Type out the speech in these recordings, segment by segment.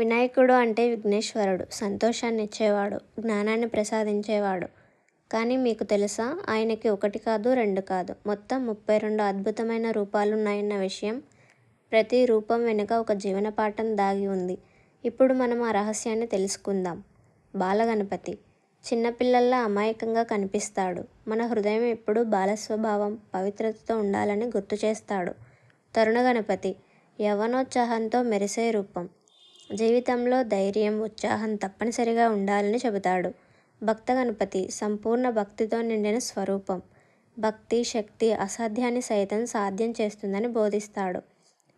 వినాయకుడు అంటే విఘ్నేశ్వరుడు. సంతోషాన్ని ఇచ్చేవాడు జ్ఞానాన్ని ప్రసాదించేవాడు. కానీ మీకు తెలుసా ఆయనకి ఒకటి కాదు రెండు కాదు. మొత్తం ముప్పై రెండు అద్భుతమైన రూపాలున్నాయన్న విషయం ప్రతి రూపం వెనుక ఒక జీవన పాఠం దాగి ఉంది. ఇప్పుడు మనం ఆ రహస్యాన్ని తెలుసుకుందాం. బాలగణపతి. చిన్నపిల్లల్లా అమాయకంగా కనిపిస్తాడు. మన హృదయం ఎప్పుడూ బాలస్వభావం పవిత్రతతో ఉండాలని గుర్తు చేస్తాడు. తరుణ గణపతి యవ్వనోత్సాహంతో మెరిసే రూపం. జీవితంలో ధైర్యం ఉత్సాహం తప్పనిసరిగా ఉండాలని చెబుతాడు. భక్త గణపతి సంపూర్ణ భక్తితో నిండిన స్వరూపం. భక్తి శక్తి అసాధ్యాన్ని సైతం సాధ్యం చేస్తుందని బోధిస్తాడు.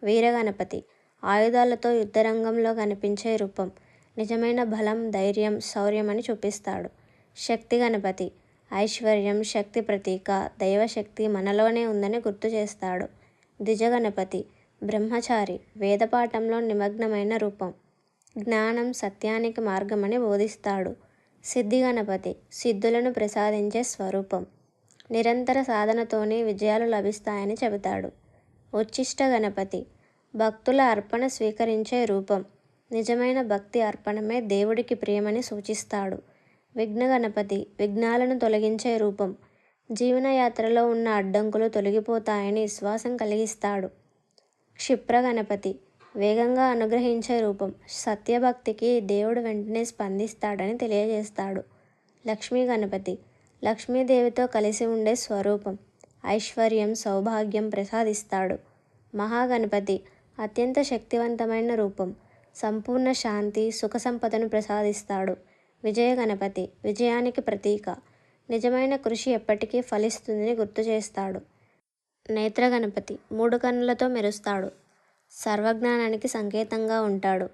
వీరగణపతి ఆయుధాలతో యుద్ధరంగంలో కనిపించే రూపం నిజమైన బలం ధైర్యం శౌర్యం అని చూపిస్తాడు. శక్తి గణపతి ఐశ్వర్యం శక్తి ప్రతీక దైవశక్తి మనలోనే ఉందని గుర్తు చేస్తాడు. ద్విజగణపతి బ్రహ్మచారి వేదపాఠంలో నిమగ్నమైన రూపం. జ్ఞానం సత్యానికి మార్గమని బోధిస్తాడు. సిద్ధి గణపతి సిద్ధులను ప్రసాదించే స్వరూపం. నిరంతర సాధనతోనే విజయాలు లభిస్తాయని చెబుతాడు. ఉచ్చిష్ట గణపతి భక్తుల అర్పణ స్వీకరించే రూపం. నిజమైన భక్తి అర్పణమే దేవుడికి ప్రియమని సూచిస్తాడు. విఘ్న గణపతి విఘ్నాలను తొలగించే రూపం. జీవనయాత్రలో ఉన్న అడ్డంకులు తొలగిపోతాయని విశ్వాసం కలిగిస్తాడు. క్షిప్ర గణపతి వేగంగా అనుగ్రహించే రూపం. సత్యభక్తికి దేవుడు వెంటనే స్పందిస్తాడని తెలియజేస్తాడు లక్ష్మీ గణపతి. లక్ష్మీదేవితో కలిసి ఉండే స్వరూపం. ఐశ్వర్యం సౌభాగ్యం ప్రసాదిస్తాడు. మహాగణపతి అత్యంత శక్తివంతమైన రూపం. సంపూర్ణ శాంతి సుఖ సంపదను ప్రసాదిస్తాడు. విజయ గణపతి విజయానికి ప్రతీక. నిజమైన కృషి ఎప్పటికీ ఫలిస్తుందని గుర్తు చేస్తాడు. నేత్ర గణపతి మూడు కన్నులతో మెరుస్తాడు. సర్వజ్ఞానానికి సంకేతంగా ఉంటాడు.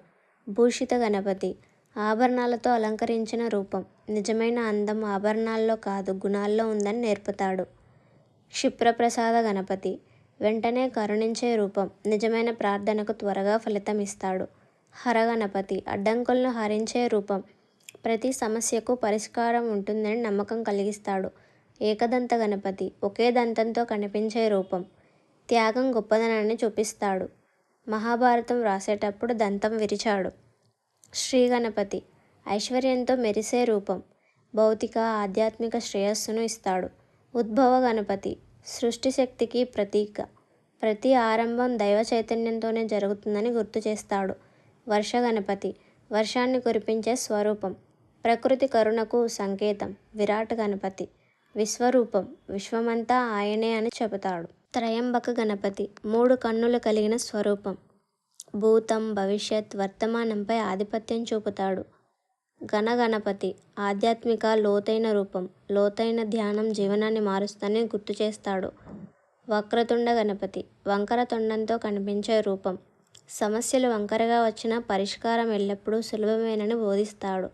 భూషిత గణపతి. ఆభరణాలతో అలంకరించిన రూపం. నిజమైన అందం ఆభరణాల్లో కాదు గుణాల్లో ఉందని నేర్పుతాడు. క్షిప్రప్రసాద గణపతి. వెంటనే కరుణించే రూపం. నిజమైన ప్రార్థనకు త్వరగా ఫలితం ఇస్తాడు. హరగణపతి అడ్డంకులను హరించే రూపం. ప్రతి సమస్యకు పరిష్కారం ఉంటుందని నమ్మకం కలిగిస్తాడు. ఏకదంత గణపతి. ఒకే దంతంతో కనిపించే రూపం. త్యాగం గొప్పదనాన్ని చూపిస్తాడు. మహాభారతం రాసేటప్పుడు దంతం విరిచాడు. శ్రీ గణపతి ఐశ్వర్యంతో మెరిసే రూపం భౌతిక ఆధ్యాత్మిక శ్రేయస్సును ఇస్తాడు. ఉద్భవ గణపతి సృష్టి శక్తికి ప్రతీక. ప్రతి ఆరంభం దైవ చైతన్యంతోనే జరుగుతుందని గుర్తు చేస్తాడు వర్ష గణపతి. వర్షాన్ని కురిపించే స్వరూపం ప్రకృతి కరుణకు సంకేతం విరాట్ గణపతి. విశ్వరూపం విశ్వమంతా ఆయనే అని చెబుతాడు. త్రయంబక గణపతి. మూడు కన్నులు కలిగిన స్వరూపం. భూతం భవిష్యత్ వర్తమానంపై ఆధిపత్యం చూపుతాడు. గణగణపతి ఆధ్యాత్మిక లోతైన రూపం. లోతైన ధ్యానం జీవనాన్ని మారుస్తుందని గుర్తు చేస్తాడు. వక్రతుండ గణపతి. వంకర తొండంతో కనిపించే రూపం. సమస్యలు వంకరగా వచ్చిన పరిష్కారం ఎల్లప్పుడూ సులభమేనని బోధిస్తాడు.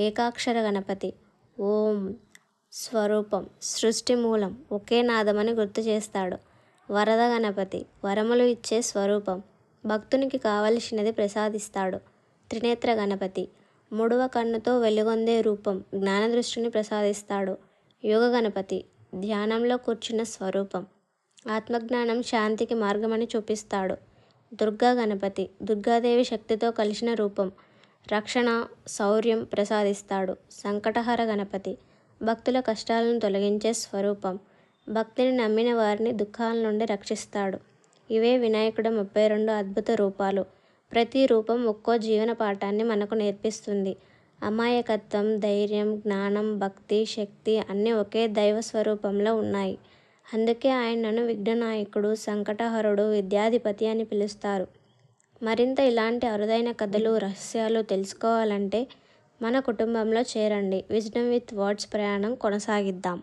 ఏకాక్షర గణపతి. ఓం. స్వరూపం సృష్టి మూలం ఒకే నాదమని గుర్తు చేస్తాడు. వరద గణపతి వరములు ఇచ్చే స్వరూపం భక్తునికి కావలసినది ప్రసాదిస్తాడు. త్రినేత్ర గణపతి మూడవ కన్నుతో వెలుగొందే రూపం జ్ఞానదృష్టిని ప్రసాదిస్తాడు. యోగ గణపతి ధ్యానంలో కూర్చున్న స్వరూపం ఆత్మజ్ఞానం శాంతికి మార్గమని చూపిస్తాడు. దుర్గా గణపతి దుర్గాదేవి శక్తితో కలిసిన రూపం రక్షణ శౌర్యం ప్రసాదిస్తాడు. సంకటహర గణపతి భక్తుల కష్టాలను తొలగించే స్వరూపం. భక్తిని నమ్మిన వారిని దుఃఖాల నుండి రక్షిస్తాడు. ఇవే వినాయకుడు ముప్పై రెండు అద్భుత రూపాలు. ప్రతి రూపం ఒక్కో జీవన పాఠాన్ని మనకు నేర్పిస్తుంది. అమాయకత్వం ధైర్యం జ్ఞానం భక్తి శక్తి అన్నీ ఒకే దైవ స్వరూపంలో ఉన్నాయి. అందుకే ఆయనను విఘ్ననాయకుడు సంకటహరుడు విద్యాధిపతి అని పిలుస్తారు. మరింత ఇలాంటి అరుదైన కథలు రహస్యాలు తెలుసుకోవాలంటే మన కుటుంబంలో చేరండి. విజ్డమ్ విత్ వర్డ్స్ ప్రయాణం కొనసాగిద్దాం.